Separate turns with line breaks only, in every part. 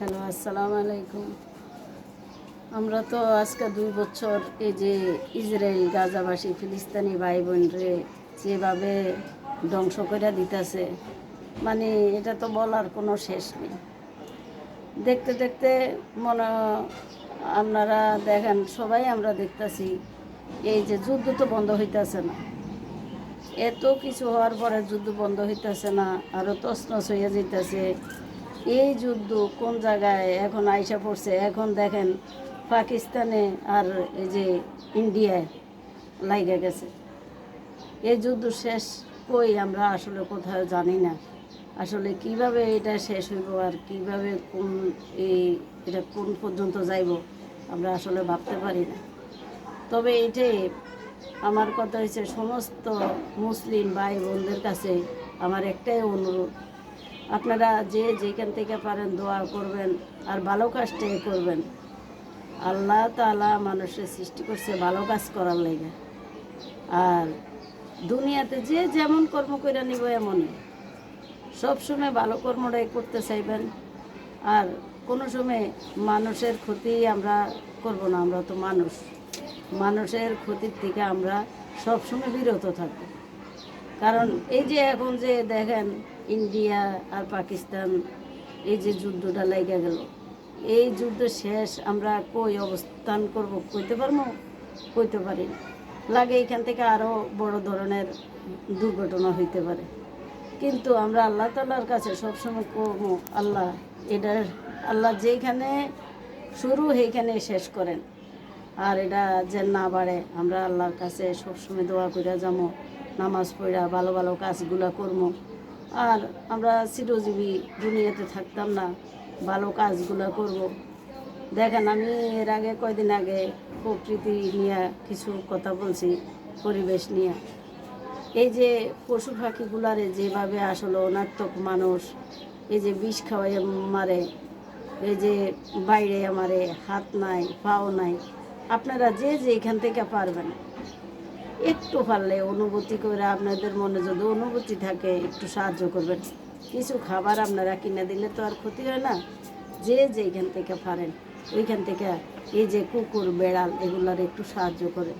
Hello, আসসালামু আলাইকুম। আমরা তো আজকে দুই বছর এই যে ইসরায়েল, গাজাবাসী, ফিলিস্তানি ভাই বোনরে যেভাবে ধ্বংস করে দিতেছে মানে এটা তো বলার কোনো শেষ নেই। দেখতে দেখতে মনে আপনারা দেখেন, সবাই আমরা দেখতেছি, এই যে যুদ্ধ তো বন্ধ হইতেছে না। এত কিছু হওয়ার পরে যুদ্ধ বন্ধ হইতেছে না আরও তছনছ হয়ে যেতেছে এই যুদ্ধ কোন জায়গায় এখন আইসা পড়ছে? এখন দেখেন পাকিস্তানে আর এই যে ইন্ডিয়ায় লাইগে গেছে। এই যুদ্ধ শেষ কই আমরা আসলে কোথাও জানি না। আসলে কীভাবে এটা শেষ হইব আর কীভাবে কোন এই এটা কোন পর্যন্ত যাইব আমরা আসলে ভাবতে পারি না। তবে এটাই আমার কথা হচ্ছে সমস্ত মুসলিম ভাই বোনদের কাছে আমার একটাই অনুরোধ আপনারা যে যেখান থেকে পারেন দোয়া করবেন আর ভালো কাজটাই করবেন। আল্লাহ তালা মানুষের সৃষ্টি করছে ভালো কাজ করার লেগে। আর দুনিয়াতে যে যেমন কর্ম করে নিব এমনই। সবসময় ভালো কর্মটাই করতে চাইবেন। আর কোনো সময় মানুষের ক্ষতি আমরা করব না, আমরা তো মানুষ। মানুষের ক্ষতির থেকে আমরা সবসময় বিরত থাকব। কারণ এই যে এখন যে দেখেন ইন্ডিয়া আর পাকিস্তান, এই যে যুদ্ধটা লেগে গেল। এই যুদ্ধ শেষ, আমরা কই অবস্থান করব, কইতে পারব? কইতে পারি লাগে এখান থেকে আরও বড় ধরনের দুর্ঘটনা হইতে পারে। কিন্তু আমরা আল্লাহ তাল্লার কাছে সবসময় কমো, আল্লাহ এটার আল্লাহ যেখানে শুরু, সেইখানে শেষ করেন। আর এটা যে না বাড়ে, আমরা আল্লাহর কাছে সবসময় দোয়া করে যাব নামাজ পড়া, ভালো ভালো কাজগুলো করব আর আমরা চিরজীবী দুনিয়াতে থাকতাম না, ভালো কাজগুলো করব। দেখেন, আমি এর আগে কয়দিন আগে প্রকৃতি নিয়ে কিছু কথা বলছি, পরিবেশ নিয়ে এই যে পশু পাখিগুলারে যেভাবে আসলে অনাত্মক মানুষ, এই যে বিষ খাওয়াই মারে, এই যে বাইরে আমারে হাত নাই, পাও নাই, আপনারা যে যে এখান থেকে পারবেন একটু পারলে অনুভূতি করে আপনাদের মনে যদি অনুভূতি থাকে, একটু সাহায্য করবেন। কিছু খাবার আপনারা কিনে দিলে তো আর ক্ষতি হয় না। যে যেখান থেকে পারেন, ওইখান থেকে এই যে কুকুর, বেড়াল, এগুলার একটু সাহায্য করে।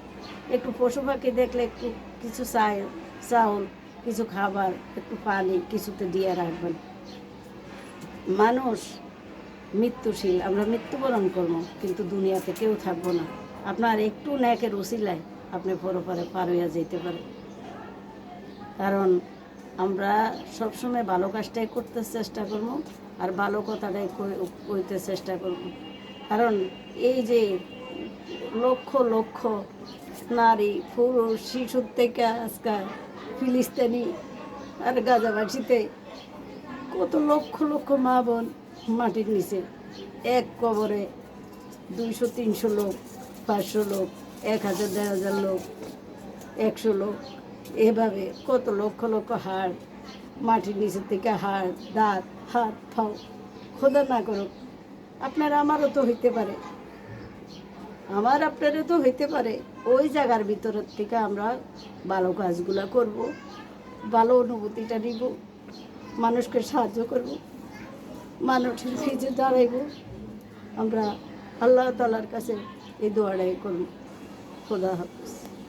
একটু পশু পাখি দেখলে একটু কিছু চাউল, কিছু খাবার, একটু পানি, কিছুতে দিয়ে রাখবেন। মানুষ মৃত্যুশীল, আমরা মৃত্যুবরণ করব, কিন্তু দুনিয়াতে কেউ থাকব না। আপনার একটু ন্যাকের উসিলায় আপনি পরপারে পার হইয়া যেতে পারেন। কারণ আমরা সবসময় ভালো কাজটাই করতে চেষ্টা করব আর ভালো কথাটাই কই- কইতে চেষ্টা করব। কারণ এই যে লক্ষ লক্ষ নারী, পুরুষ, শিশুর থেকে আজকাল ফিলিস্তিনি আর গাজাবাসীতে কত লক্ষ লক্ষ মা বোন মাটির নিচে। এক কবরে দুইশো, তিনশো লোক, পাঁচশো লোক এক হাজার, দেড় হাজার লোক, একশো লোক। এভাবে কত লক্ষ লক্ষ হাড়, মাটির নিচের থেকে হাড়, দাঁত, হাত, ফাও, খোদা না করুক, আপনার আমারও তো হইতে পারে। আমার আপনারও তো হইতে পারে। ওই জায়গার ভিতরের থেকে আমরা ভালো কাজগুলো করব, ভালো অনুভূতিটা নিব, মানুষকে সাহায্য করব, মানুষের ভিজে দাঁড়াইব। আমরা আল্লাহ তালার কাছে এই দোয়াটাই করব। খোদা হাফিজ